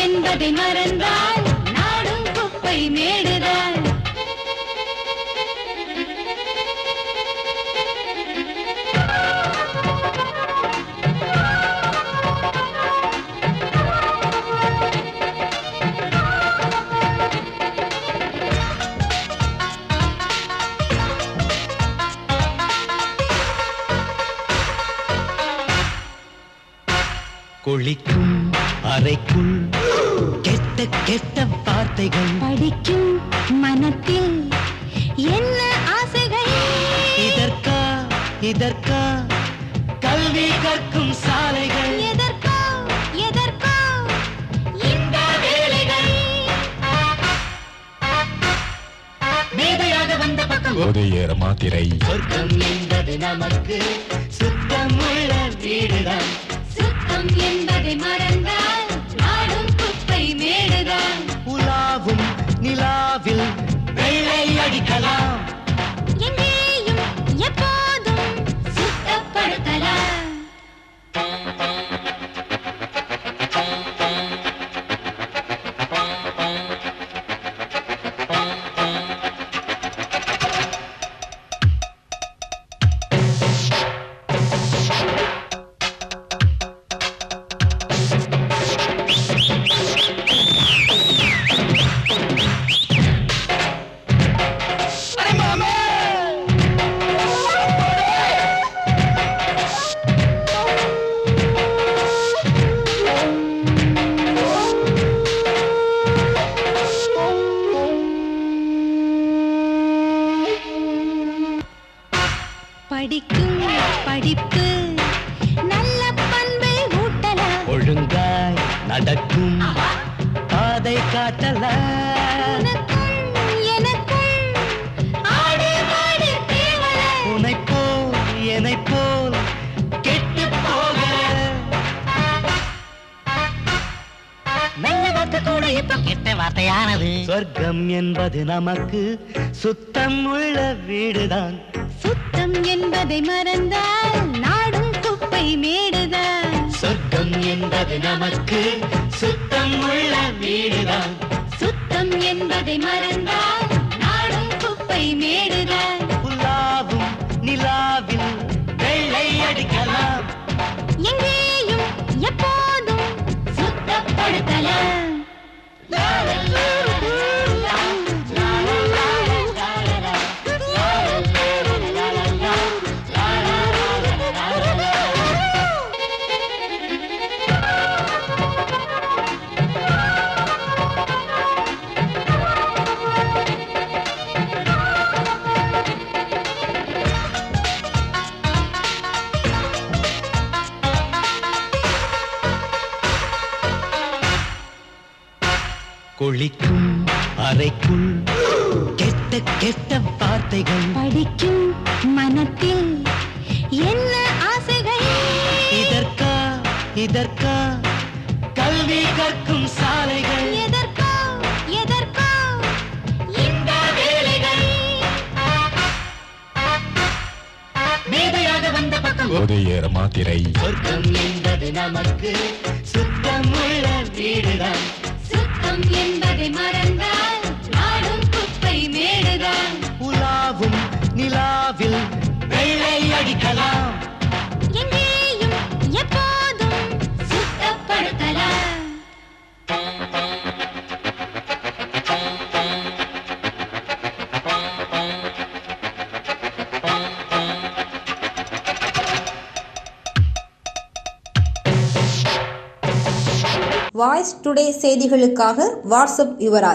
என்பதை மறந்தால் நாடும் குப்பை மேடுதான் குளிக்கும் அறைக்குள் கெட்ட கெட்ட வார்த்தைகள். படிக்கும் மனத்தில் என்ன ஆசைகள்? இதற்கா இதற்கா? கல்வி கற்கும் சாலைகள். எதற்கோ எதற்கோ? இந்த வேலைகள். மேதையாக வந்த பக்கம் போதையேற மாத்திரை. சொர்க்கம் என்பது நமக்கு சுத்தம் உள்ள வீடுதான். சுத்தம் என்பதை மறந்தால் படிக்கும் படிப்பு. நல்ல பண்பை ஊட்டலாம் ஒழுங்காய் நடக்கும். பாதை தேவல உனை போல் என்னை போல் கெட்டு போக. நல்ல வார்த்தை கூட இப்ப கெட்ட வார்த்தையானது? சொர்க்கம் என்பது நமக்கு சுத்தம் உள்ள வீடுதான். சுத்தம் என்பதை மறந்தால் நாடும் குப்பை மேடுதான். சொர்க்கம் என்பது நமக்கு சுத்தம் உள்ள வீடுதான். சுத்தம் என்பதை மறந்தால் நாடும் குப்பை மேடுதான். உலாவும் நிலாவில் வெள்ளை அடிக்கலாம். எங்கேயும் எப்போதும் சுத்தப்படுத்தலாம். குளிக்கும் அறைக்குள் கெட்ட கெட்ட வார்த்தைகள். படிக்கும் மனத்தில் என்ன ஆசைகள்? இதற்கா இதற்கா கல்வி கற்கும் சாலைகள். எதற்கோ எதற்கோ இந்த வேலைகள். மேதையாக வந்த பக்கம். போதையேற மாத்திரை. சொர்க்கம் என்பது நமக்கு சுத்தம் உள்ள வீடுதான். சுத்தம் என்பதை மறந்தால் நாடும் குப்பை மேடுதான். உலாவும் நிலாவில் வெள்ளை அடிக்கலாம். வாய்ஸ் டுடே செய்திகளுக்காக வாட்ஸ்அப் யுவராஜ்.